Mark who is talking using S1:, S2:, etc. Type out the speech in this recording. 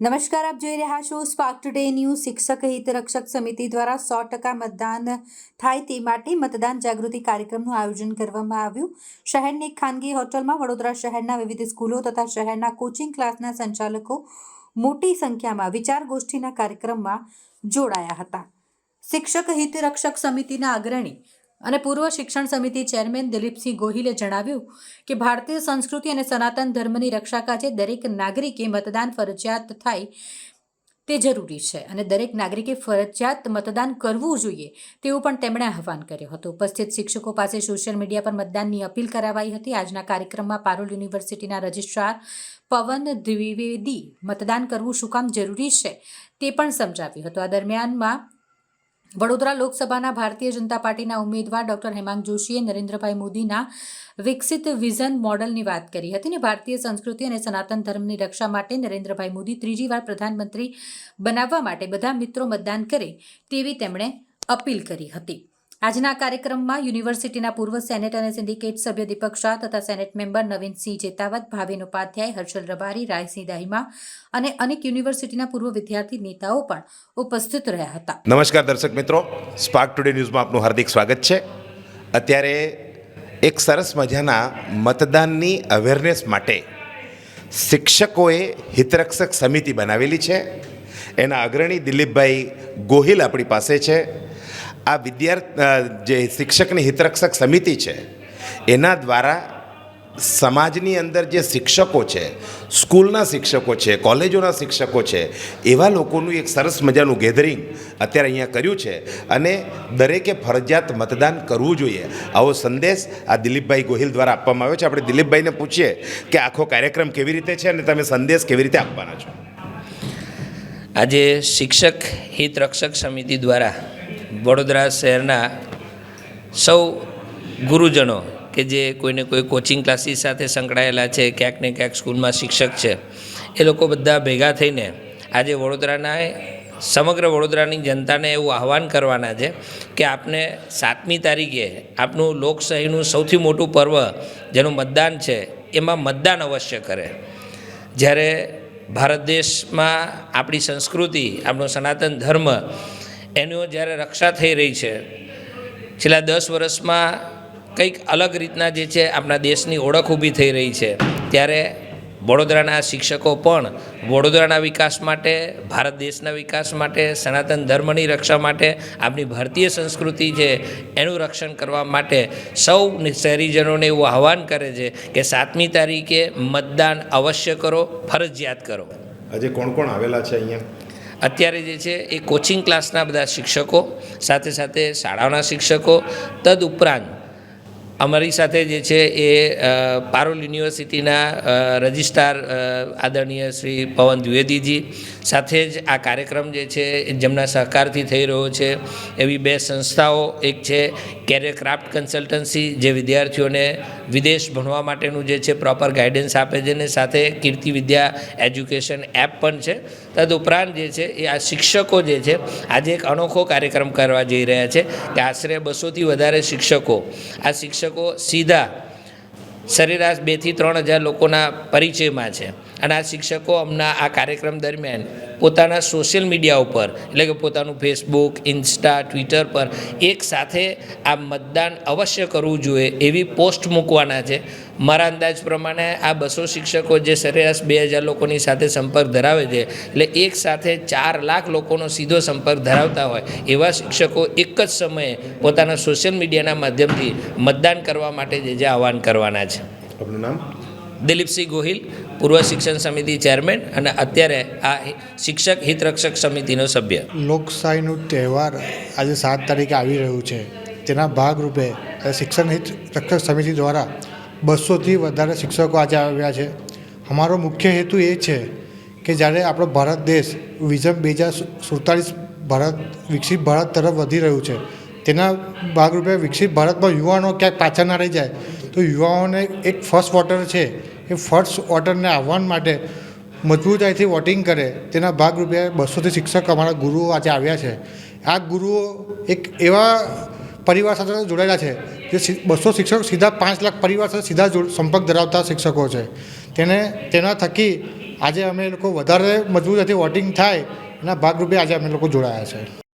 S1: નમસ્કાર, આપ જોઈ રહ્યા છો સ્પાર્ક ટુડે ન્યૂઝ શિક્ષક હિત રક્ષક સમિતિ દ્વારા સો ટકા મતદાન થાય તે માટે મતદાન જાગૃતિ કાર્યક્રમનું આયોજન કરવામાં આવ્યું. શહેરની ખાનગી હોટલમાં વડોદરા શહેરના વિવિધ સ્કૂલો તથા શહેરના કોચિંગ ક્લાસના સંચાલકો મોટી સંખ્યામાં વિચાર ગોષ્ઠીના કાર્યક્રમમાં જોડાયા હતા. શિક્ષક હિત રક્ષક સમિતિના અગ્રણી અને પૂર્વ શિક્ષણ સમિતિ ચેરમેન દિલીપસિંહ ગોહિલે જણાવ્યું કે ભારતીય સંસ્કૃતિ અને સનાતન ધર્મની રક્ષા કાજે દરેક નાગરિકે મતદાન ફરજિયાત થાય તે જરૂરી છે અને દરેક નાગરિકે ફરજિયાત મતદાન કરવું જોઈએ તેવું પણ તેમણે આહવાન કર્યું હતું. ઉપસ્થિત શિક્ષકો પાસે સોશિયલ મીડિયા પર મતદાનની અપીલ કરાવાઈ હતી. આજના કાર્યક્રમમાં પારોલ યુનિવર્સિટીના રજિસ્ટ્રાર પવન દ્વિવેદી મતદાન કરવું શું કામ જરૂરી છે તે પણ સમજાવ્યું હતું. આ દરમિયાનમાં વડોદરા લોકસભાના ભારતીય જનતા પાર્ટીના ઉમેદવાર ડોક્ટર હેમાંગ જોશીએ નરેન્દ્રભાઈ મોદીના વિકસિત વિઝન મોડલની વાત કરી હતી અને ભારતીય સંસ્કૃતિ અને સનાતન ધર્મની રક્ષા માટે નરેન્દ્રભાઈ મોદી ત્રીજી વાર પ્રધાનમંત્રી બનાવવા માટે બધા મિત્રો મતદાન કરે તેવી તેમણે અપીલ કરી હતી. આજના કાર્યક્રમમાં યુનિવર્સિટીના પૂર્વ સેનેટ અને સિન્ડિકેટ સભ્ય દીપક શાહ તથા સેનેટ મેમ્બર નવીનસિંહ જેતાવત, ભાવિન ઉપાધ્યાય, હર્ષલ રબારી, રાયસિંહ દાહિમા અને અનેક યુનિવર્સિટીના પૂર્વ વિદ્યાર્થી નેતાઓ પણ ઉપસ્થિત રહ્યા હતા.
S2: નમસ્કાર દર્શક મિત્રો. સ્પાર્ક ટુડે ન્યૂઝમાં આપનું હાર્દિક સ્વાગત છે. અત્યારે એક સરસ મજાના મતદાનની અવેરનેસ માટે શિક્ષકોએ હિતરક્ષક સમિતિ બનાવેલી છે. એના અગ્રણી દિલીપભાઈ ગોહિલ આપણી પાસે છે. આ વિદ્યાર્થી જે શિક્ષકની હિતરક્ષક સમિતિ છે, એના દ્વારા સમાજની અંદર જે શિક્ષકો છે, સ્કૂલના શિક્ષકો છે, કોલેજોના શિક્ષકો છે, એવા લોકોનું એક સરસ મજાનું ગેધરિંગ અત્યારે અહીંયા કર્યું છે અને દરેકે ફરજિયાત મતદાન કરવું જોઈએ. આવો સંદેશ આ દિલીપભાઈ ગોહિલ દ્વારા આપવામાં આવ્યો છે. આપણે દિલીપભાઈને પૂછીએ કે આખો કાર્યક્રમ કેવી રીતે છે અને તમે સંદેશ કેવી રીતે આપવાના છો?
S3: આજે શિક્ષક હિતરક્ષક સમિતિ દ્વારા વડોદરા શહેરના સૌ ગુરુજનો કે જે કોઈને કોઈ કોચિંગ ક્લાસીસ સાથે સંકળાયેલા છે, ક્યાંક ને ક્યાંક સ્કૂલમાં શિક્ષક છે, એ લોકો બધા ભેગા થઈને આજે વડોદરાના સમગ્ર વડોદરાની જનતાને એવું આહવાન કરવાના છે કે આપને સાતમી તારીખે આપનું લોકશાહીનું સૌથી મોટું પર્વ જેનું મતદાન છે, એમાં મતદાન અવશ્ય કરે. જ્યારે ભારત દેશમાં આપણી સંસ્કૃતિ, આપણો સનાતન ધર્મ એનો જ્યારે રક્ષા થઈ રહી છે, છેલ્લા દસ વર્ષમાં કંઈક અલગ રીતના જે છે આપણા દેશની ઓળખ ઊભી થઈ રહી છે. ત્યારે વડોદરાના શિક્ષકો પણ વડોદરાના વિકાસ માટે, ભારત દેશના વિકાસ માટે, સનાતન ધર્મની રક્ષા માટે, આપણી ભારતીય સંસ્કૃતિ છે, એનું રક્ષણ કરવા માટે સૌ શહેરીજનોને એવું આહવાન કરે છે કે સાતમી તારીખે મતદાન અવશ્ય કરો, ફરજિયાત કરો.
S2: આજે કોણ કોણ આવેલા છે અહીંયા?
S3: અત્યારે જે છે એ કોચિંગ ક્લાસના બધા શિક્ષકો સાથે સાથે શાળાઓના શિક્ષકો તદ ઉપરાંત અમારી સાથે જે છે એ પારોલ યુનિવર્સિટીના રજિસ્ટ્રાર આદરણીય શ્રી પવન દ્વિવેદીજી સાથે જ આ કાર્યક્રમ જે છે જેમના સહકારથી થઈ રહ્યો છે, એવી બે સંસ્થાઓ, એક છે કેરિયર ક્રાફ્ટ કન્સલ્ટન્સી, જે વિદ્યાર્થીઓને વિદેશ ભણવા માટેનું જે છે પ્રોપર ગાઈડન્સ આપે છે, અને સાથે કીર્તિ વિદ્યા એજ્યુકેશન એપ પણ છે. તદ ઉપરાંત જે છે એ આ શિક્ષકો જે છે આજે એક અનોખો કાર્યક્રમ કરવા જઈ રહ્યા છે કે આશરે બસોથી વધારે શિક્ષકો આ શિક્ષકો સીધા સરેરાશ બેથી ત્રણ હજાર લોકોના પરિચયમાં છે. અને આ શિક્ષકો અમના આ કાર્યક્રમ દરમિયાન પોતાના સોશિયલ મીડિયા ઉપર, એટલે કે પોતાનું ફેસબુક, ઇન્સ્ટા, ટ્વિટર પર એક સાથે આ મતદાન અવશ્ય કરવું જોઈએ એવી પોસ્ટ મૂકવાના છે. મારા અંદાજ પ્રમાણે આ બસો શિક્ષકો જે સરેરાશ બે હજાર લોકોની સાથે સંપર્ક ધરાવે છે, એટલે એક સાથે ચાર લાખ લોકોનો સીધો સંપર્ક ધરાવતા હોય, એવા શિક્ષકો એક જ સમયે પોતાના સોશિયલ મીડિયાના માધ્યમથી મતદાન કરવા માટે જે જે આહવાન કરવાના છે.
S2: આપનું નામ?
S3: દિલીપસિંહ ગોહિલ પૂર્વ શિક્ષણ સમિતિ ચેરમેન અને અત્યારે આ શિક્ષક હિતરક્ષક સમિતિનો સભ્ય.
S4: લોકશાહીનું તહેવાર આજે સાત તારીખે આવી રહ્યું છે. તેના ભાગરૂપે શિક્ષણ હિત રક્ષક સમિતિ દ્વારા બસોથી વધારે શિક્ષકો આજે આવ્યા છે. અમારો મુખ્ય હેતુ એ છે કે જ્યારે આપણો ભારત દેશ વિઝન બે હજાર સુડતાલીસ ભારત વિકસિત ભારત તરફ વધી રહ્યું છે તેના ભાગરૂપે વિકસિત ભારતમાં યુવાનો ક્યાંક પાછળ ના રહી જાય તો યુવાઓને એક ફર્સ્ટ વોટર છે, એ ફર્સ્ટ વોટરને આવવા માટે મજબૂતાઈથી વોટિંગ કરે, તેના ભાગરૂપે બસોથી શિક્ષક અમારા ગુરુઓ આજે આવ્યા છે. આ ગુરુઓ એક એવા પરિવાર સાથે જોડાયેલા છે, જે બસો શિક્ષક સીધા પાંચ લાખ પરિવાર સાથે સીધા સંપર્ક ધરાવતા શિક્ષકો છે. તેને, તેના થકી આજે અમે લોકો વધારે મજબૂતાઈથી વોટિંગ થાય, એના ભાગરૂપે આજે અમે લોકો જોડાયા છે.